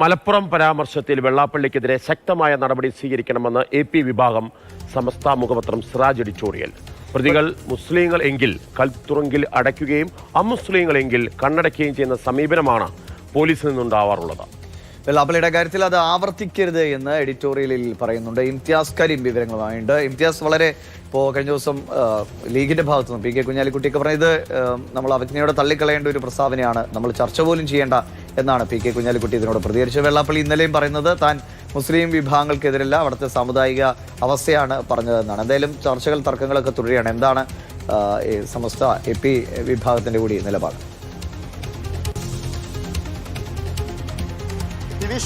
മലപ്പുറം പരാമർശത്തിൽ വെള്ളാപ്പള്ളിക്കെതിരെ ശക്തമായ നടപടി സ്വീകരിക്കണമെന്ന് എ പി വിഭാഗം സമസ്ത മുഖപത്രം സിറാജ് എഡിറ്റോറിയൽ പ്രതികൾ മുസ്ലിങ്ങൾ എങ്കിൽ കൽത്തുറങ്കിൽ അടയ്ക്കുകയും അമുസ്ലിങ്ങൾ എങ്കിൽ കണ്ണടയ്ക്കുകയും ചെയ്യുന്ന സമീപനമാണ് പോലീസിൽ നിന്നുണ്ടാവാറുള്ളത്. വെള്ളാപ്പള്ളിയുടെ കാര്യത്തിൽ അത് ആവർത്തിക്കരുത് എന്ന് എഡിറ്റോറിയലിൽ പറയുന്നുണ്ട്. ഇംതിയാസ് കരീം വിവരങ്ങളുമായുണ്ട്. ഇംതിയാസ് വളരെ ഇപ്പോൾ കഴിഞ്ഞ ദിവസം ലീഗിന്റെ ഭാഗത്തു നിന്ന് പി കെ കുഞ്ഞാലിക്കുട്ടിയൊക്കെ പറഞ്ഞത് നമ്മൾ അവജ്ഞയോടെ തള്ളിക്കളയേണ്ട ഒരു പ്രസ്താവനയാണ്. നമ്മൾ ചർച്ച പോലും ചെയ്യേണ്ട എന്നാണ് പി കെ കുഞ്ഞാലിക്കുട്ടി ഇതിനോട് പ്രതികരിച്ചത്. വെള്ളാപ്പള്ളി ഇന്നലെയും പറയുന്നത് താൻ മുസ്ലിം വിഭാഗങ്ങൾക്കെതിരല്ല അവിടുത്തെ സാമുദായിക അവസ്ഥയാണ് പറഞ്ഞതെന്നാണ്. എന്തായാലും ചർച്ചകൾ തർക്കങ്ങളൊക്കെ തുടരുകയാണ്. എന്താണ് സമസ്ത എ പി വിഭാഗത്തിന്റെ കൂടി നിലപാട്?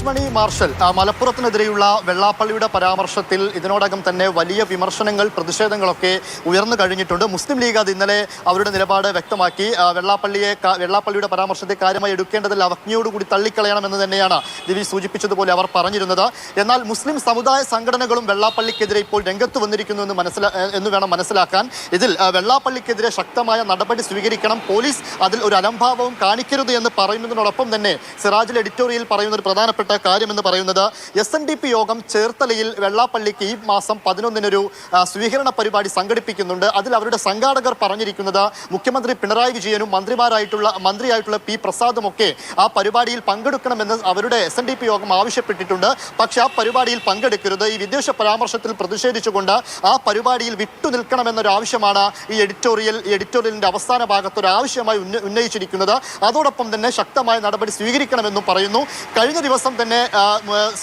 മണി മാർഷൽ മലപ്പുറത്തിനെതിരെയുള്ള വെള്ളാപ്പള്ളിയുടെ പരാമർശത്തിൽ ഇതിനോടകം തന്നെ വലിയ വിമർശനങ്ങൾ പ്രതിഷേധങ്ങളൊക്കെ ഉയർന്നു കഴിഞ്ഞിട്ടുണ്ട്. മുസ്ലിം ലീഗ് അത് ഇന്നലെ അവരുടെ നിലപാട് വ്യക്തമാക്കി. വെള്ളാപ്പള്ളിയെ വെള്ളാപ്പള്ളിയുടെ പരാമർശത്തെ കാര്യമായി എടുക്കേണ്ടതിൽ അവജ്ഞയോടുകൂടി തള്ളിക്കളയണമെന്ന് തന്നെയാണ് ദിവി സൂചിപ്പിച്ചതുപോലെ അവർ പറഞ്ഞിരുന്നത്. എന്നാൽ മുസ്ലിം സമുദായ സംഘടനകളും വെള്ളാപ്പള്ളിക്കെതിരെ ഇപ്പോൾ രംഗത്ത് വന്നിരിക്കുന്നു എന്ന് മനസ്സിലാ എന്ന് വേണം മനസ്സിലാക്കാൻ. ഇതിൽ വെള്ളാപ്പള്ളിക്കെതിരെ ശക്തമായ നടപടി സ്വീകരിക്കണം. പോലീസ് അതിൽ ഒരു അലംഭാവവും കാണിക്കരുത് എന്ന് പറയുന്നതിനോടൊപ്പം തന്നെ സിറാജിൽ എഡിറ്റോറിയൽ പറയുന്ന ഒരു പ്രധാനപ്പെട്ട കാര്യമെന്ന് പറയുന്നത് എസ് എൻ ഡി പി യോഗം ചേർത്തലയിൽ വെള്ളാപ്പള്ളിക്ക് ഈ മാസം പതിനൊന്നിനൊരു സ്വീകരണ പരിപാടി സംഘടിപ്പിക്കുന്നുണ്ട്. അതിൽ അവരുടെ സംഘാടകർ പറഞ്ഞിരിക്കുന്നത് മുഖ്യമന്ത്രി പിണറായി വിജയനും മന്ത്രിമാരായിട്ടുള്ള മന്ത്രിയായിട്ടുള്ള പി പ്രസാദും ഒക്കെ ആ പരിപാടിയിൽ പങ്കെടുക്കണമെന്ന് അവരുടെ എസ് എൻ ഡി പി യോഗം ആവശ്യപ്പെട്ടിട്ടുണ്ട്. പക്ഷെ ആ പരിപാടിയിൽ പങ്കെടുക്കരുത്. ഈ വിദേശ പരാമർശത്തിൽ പ്രതിഷേധിച്ചുകൊണ്ട് ആ പരിപാടിയിൽ വിട്ടുനിൽക്കണമെന്നൊരു ആവശ്യമാണ് ഈ എഡിറ്റോറിയൽ എഡിറ്റോറിയലിന്റെ അവസാന ഭാഗത്ത് ഒരു ആവശ്യമായി ഉന്ന- ഉന്നയിച്ചിരിക്കുന്നത്. അതോടൊപ്പം തന്നെ ശക്തമായ നടപടി സ്വീകരിക്കണമെന്നും പറയുന്നു. കഴിഞ്ഞ ദിവസം തന്നെ ആ,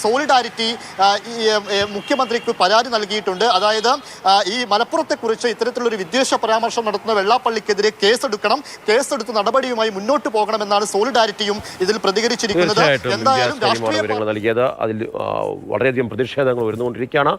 സോളിഡാരിറ്റി മുഖ്യമന്ത്രിക്ക് പരാതി നൽകിയിട്ടുണ്ട്. അതായത് ഈ മലപ്പുറത്തെക്കുറിച്ച് ഇത്തരത്തിലുള്ളൊരു വിദ്വേഷ പരാമർശം നടത്തുന്ന വെള്ളാപ്പള്ളിക്കെതിരെ കേസെടുക്കണം. കേസെടുത്ത് നടപടിയുമായി മുന്നോട്ട് പോകണമെന്നാണ് സോളിഡാരിറ്റിയും ഇതിൽ പ്രതികരിച്ചിരിക്കുന്നത്. എന്തായാലും രാഷ്ട്രീയ വിവരങ്ങൾ നൽകിയത്. അതിൽ വളരെയധികം പ്രതിഷേധങ്ങൾ ഉയർന്നുകൊണ്ടിരിക്കുകയാണ്.